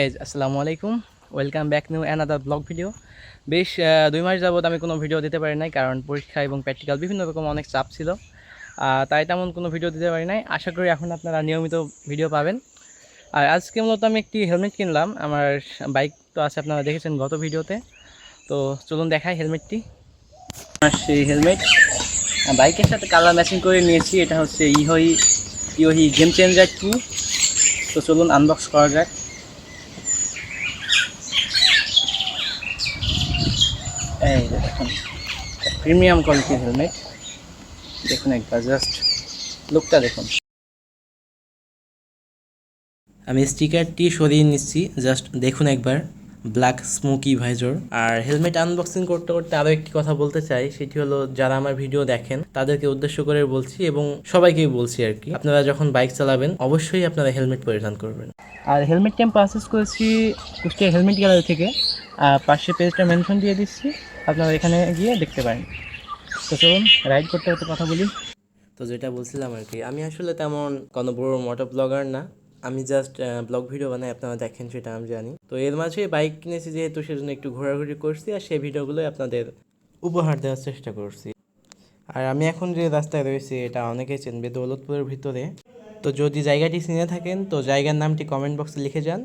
Guys আসসালামু আলাইকুম। Welcome back new another blog video বেশ দুই মাস যাবত আমি কোনো ভিডিও দিতে পারি নাই কারণ পরীক্ষা এবং প্র্যাকটিক্যাল বিভিন্ন রকম অনেক চাপ ছিল। তাই তেমন কোনো ভিডিও দিতে পারি নাই। আশা করি এখন আপনারা নিয়মিত ভিডিও পাবেন। আর আজকে মূলত আমি একটি হেলমেট কিনলাম। আমার বাইক তো আছে, আপনারা দেখেছেন গত ভিডিওতে তো। চলুন দেখাই হেলমেটটি আর সেই হেলমেট বাইকের সাথে কালার ম্যাচিং করে নিয়েছি। এটা হচ্ছে ইহই ইহই গেম চেঞ্জার টু তো চলুন আনবক্স করা যাক। এই দেখুন প্রিমিয়াম কোয়ালিটির হেলমেট দেখুন একবার জাস্ট লুকটা দেখুন। আমি স্টিকারটি সরিয়ে নিচ্ছি জাস্ট দেখুন একবার। ব্ল্যাক স্মোকি ভাইজর আর হেলমেট আনবক্সিং করতে করতে আরও একটি কথা বলতে চাই সেটি হলো যারা আমার ভিডিও দেখেন তাদেরকে উদ্দেশ্য করে বলছি এবং সবাইকেই বলছি আর কি আপনারা যখন বাইক চালাবেন অবশ্যই আপনারা হেলমেট পরিধান করবেন। আর হেলমেটটি আমি পারচেস করেছি কুষ্টিয়া হেলমেট গ্যালারি থেকে। আর পাশে পেজটা মেনশন দিয়ে দিচ্ছি আপনারা এখানে গিয়ে দেখতে পারেন। তো চলুন রাইড করতে করতে কথা বলি। তো যেটা বলছিলাম আর কি আমি আসলে তেমন কোনো বড় মোটর ব্লগার না আমি জাস্ট ব্লগ ভিডিও বানাই, আপনারা দেখেন সেটা আমি জানি। তো এর মাঝে বাইক কিনেছি যেহেতু, সেজন্য একটু ঘোরাঘুরি করছি, আর সেই ভিডিওগুলোই আপনাদের উপহার দেওয়ার চেষ্টা করছি। আর আমি এখন যে রাস্তায় রয়েছি, এটা অনেকেই চেনবে, দৌলতপুরের ভিতরে। তো যদি জায়গাটি চিনে থাকেন, তো জায়গার নামটি কমেন্ট বক্সে লিখে যান।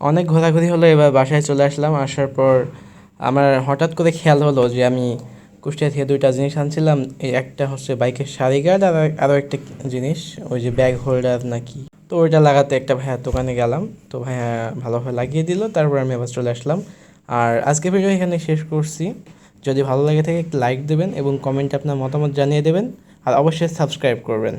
অনেক ঘোরাঘুরি হলো, এবার বাসায় চলে আসলাম। আসার পর আমার হঠাৎ করে খেয়াল হলো যে আমি কুষ্টিয়া থেকে দুইটা জিনিস আনছিলাম। একটা হচ্ছে বাইকের সারি গার্ড আর আরও একটা জিনিস, ওই যে ব্যাগ হোল্ডার নাকি। তো ওইটা লাগাতে একটা ভাইয়ার দোকানে গেলাম। তো ভাইয়া ভালোভাবে লাগিয়ে দিল, তারপর আমি আবার চলে আসলাম। আর আজকে ভিডিও এখানে শেষ করছি। যদি ভালো লাগে থাকে একটু লাইক দেবেন এবং কমেন্টে আপনার মতামত জানিয়ে দেবেন। আর অবশ্যই সাবস্ক্রাইব করবেন।